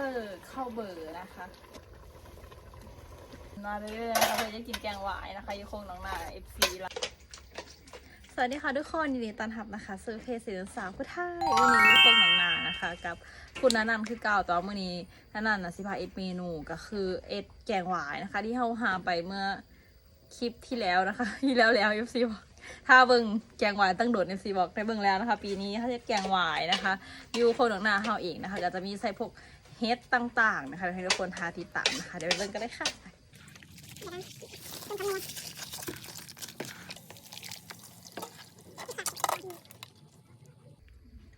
เซอร์ข้าเบอร์นะคะมาเรื่อยๆนะคะเพื่อจะกินแกงหวายนะคะยูคงน้องนาเอฟซีละสวัสดีค่ะทุกคนยินดีต้อนรับนะคะซื้อเพจสีสาวผู้ไทยวันนี้ยูคงน้องนานะคะ กับคุณนันนันคือเก่าตอนเมื่อนี้นันนันนะสิพาเอ็ดเมนูก็คือเอ็ดแกงหวายนะคะ ที่เขาหาไปเมื่อคลิปที่แล้วนะคะ ที่แล้วแล้วเอฟซีบอกถ้าเบิ่งแกงหวายตั้งโดดในซีบอกได้เบิ่งแล้วนะคะ ปีนี้เขาจะแกงหวายนะคะยูโคนของหน้าเฮาเองนะคะก็จะมีใส่พวก เฮดต่างๆนะคะให้ทุกคนทาติดตามนะคะ เดี๋ยวไปเบิ่งกันเลยค่ะ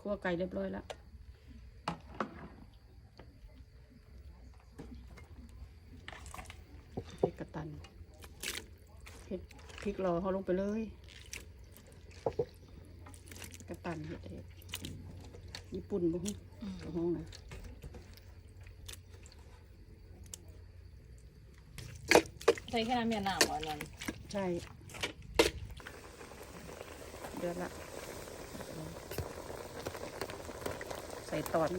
คั่วไก่เรียบร้อยแล้วพริกกระตันเผ็ดพริกรอเขาลงไปเลย กระตันเห็ดญี่ปุ่นบ่ฮู้กระห้องนะ ใส่แค่น้ำเมียน้ำวันนั้นใช่เดือดละ ใส่ตอน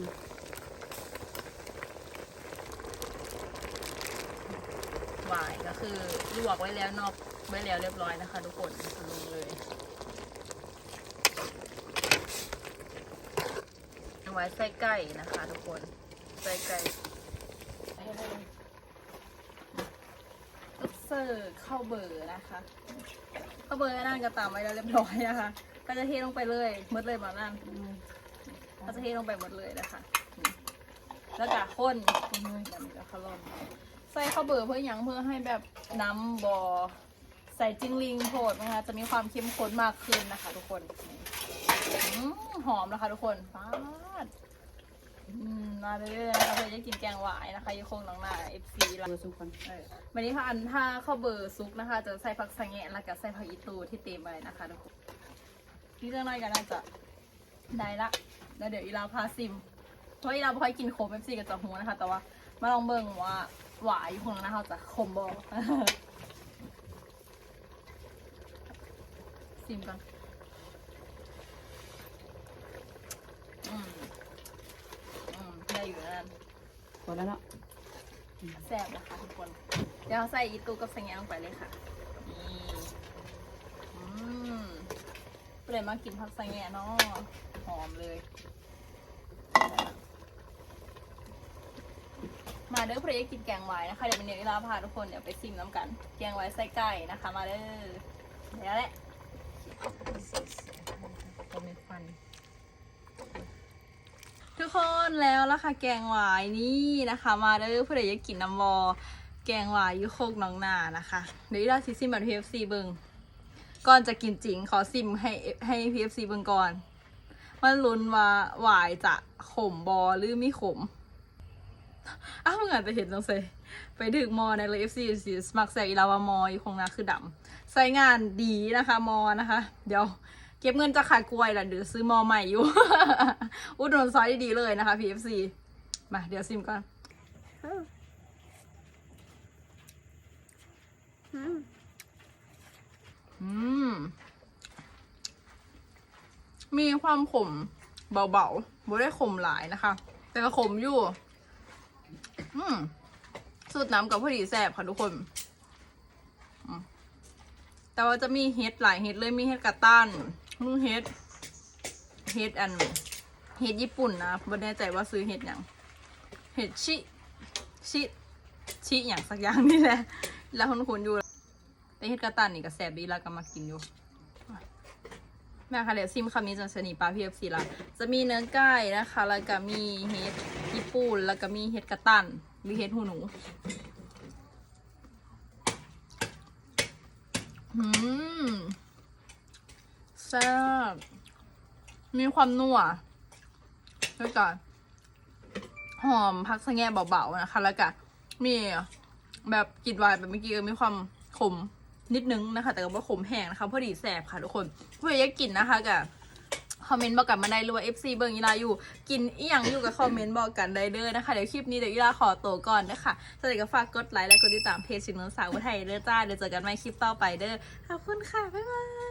หวายก็คือลวกไว้แล้วนอกไว้แล้วเรียบร้อยนะคะ ทุกคนลงเลยเอาไว้ใส่ไก่นะคะ ทุกคน ใส่ไก่เซ อร์เข้าเบอร์นะคะเข้าเบอร์นั่นก็ตามไว้แล้วเรียบร้อยนะคะ ก็จะเทลงไปเลยหมดเลยมานั่นก็จะเทลงไปหมดเลยนะคะอืมแล้วก็ข้นคนเลยแบบนี้ก็ขล่อมใส่ข้าวเบอร์เพื่อหยังเพื่อให้แบบน้ำบอใส่จิ้งลิงโผดนะคะ จะมีความเข้มข้นมากขึ้นนะคะ ทุกคนอืมหอมนะคะ ทุกคนฟ้าด อืมมาเรื่อยๆนะคะเพื่อจะกินแกงหวายนะคะยูคงน้องหน้าเอฟซีละเบอร์สุกกันเออวันนี้ค่ะอันถ้าข้าวเบอร์ซุกนะคะ จะใส่ผักสังเงะแล้วก็ใส่ผักอีตูที่เต็มไปนะคะทุกคนนี่เรื่องน้อยกันน่าจะได้ละแล้วเดี๋ยวอีลาพาซิม เพราะอีลาไม่ค่อยกินโคมเอฟซีกับจะหัวนะคะ แต่ว่ามาลองเบิ่งว่าหวายอยู่ของนะคะจะคมบอซิมกันอืมอืมได้อยู่นั่น พอแล้วเนาะแซ่บนะคะทุกคน เดี๋ยวใส่อีตูกับสังเงะลงไปเลยค่ะ นี่อืมเปลี่ยนมากินผักสังเงะเนาะหอมเลย มาเด้อเพรกินแกงไว้นะคะ เดี๋ยวเป็นเนื้อลาพาทุกคนเดี๋ยวไปซิมน้ำกัน แกงไว้ใส่ไก่นะคะ มาเด้อเดี๋ยวแหละก็มีฟัน คนแล้วล่ะค่ะแกงหวายนี่นะคะ มาเด้อเพื่ออยากกินน้ำวอแกงหวายยูโคกน้องนานะคะ เดี๋ยวอีลาซิซิมแบบพีเอฟซีเบิงก่อนจะกินจริงขอซิมให้ให้พีเอฟซีเบิงก่อนมันลุ้นว่าหวายจะขมบอหรือไม่ขมอ้าวมึงอาจจะเห็นจังเลยไปถึงมอในเลยเอฟซีสีสมัครใสอีลาวามออยู่คงนาคือดำใส่งานดีนะคะมอนะคะ เดี๋ยว เก็บเงินจะขายกล้วยแหละเดี๋ยวซื้อมอใหม่อยู่ อุดหนุนซอยดีๆเลยนะคะ PFC มา เดี๋ยวซิมก่อนอืม มีความขมเบาๆไม่ได้ขมหลายนะคะ แต่ก็ขมอยู่ อืมสูตรน้ำกับพอดีแซ่บค่ะทุกคน แต่ว่าจะมีเฮ็ดหลายเฮ็ดเลยมีเฮ็ดกระตัน มึงเฮ็ด เฮ็ดอัน เฮ็ดญี่ปุ่นนะไม่แน่ใจว่าซื้อเฮ็ดอย่าง เฮ็ดชิ ชิ ชิอย่างสักอย่างนี่แหละ แล้วคุณคุณอยู่แต่เฮ็ดกระตันนี่ก็แซบดีแล้วก็มากินอยู่แม่ค่ะเดี๋ยวซิมคำนี้จนสนิปลาพีเอฟซีละจะมีเนื้อไก่นะคะ แล้วก็มีเฮ็ดญี่ปุ่น แล้วก็มีเฮ็ดกระตันหรือเฮ็ดหูหนู อืม แซ่บมีความนัวแล้วก็หอมพักสะแง่เบาๆนะคะ แล้วก็มีแบบกลินวายแบบเมื่อกี้มีความขมนิดนึงนะคะ แต่ก็ไม่ขมแห้งนะคะพอดีแสบค่ะทุกคนเพื่ออยากกินนะคะกับคอมเมนต์บอกกันมาได้รือว่า FC เบิร์อีลาอยู่กินอีหยังอยู่กับคอมเมนต์บอกกันได้เด้อนะคะ เดี๋ยวคลิปนี้เดี๋ยวอีลาขอตัวก่อนนะคะสวัสดีก็ฝากกดไลค์และกดติดตามเพจชินนสาวไทยเด้อจ้าเดี๋ยวเจอกันใหม่คลิปต่อไปเด้อขอบคุณค่ะบ๊ายบาย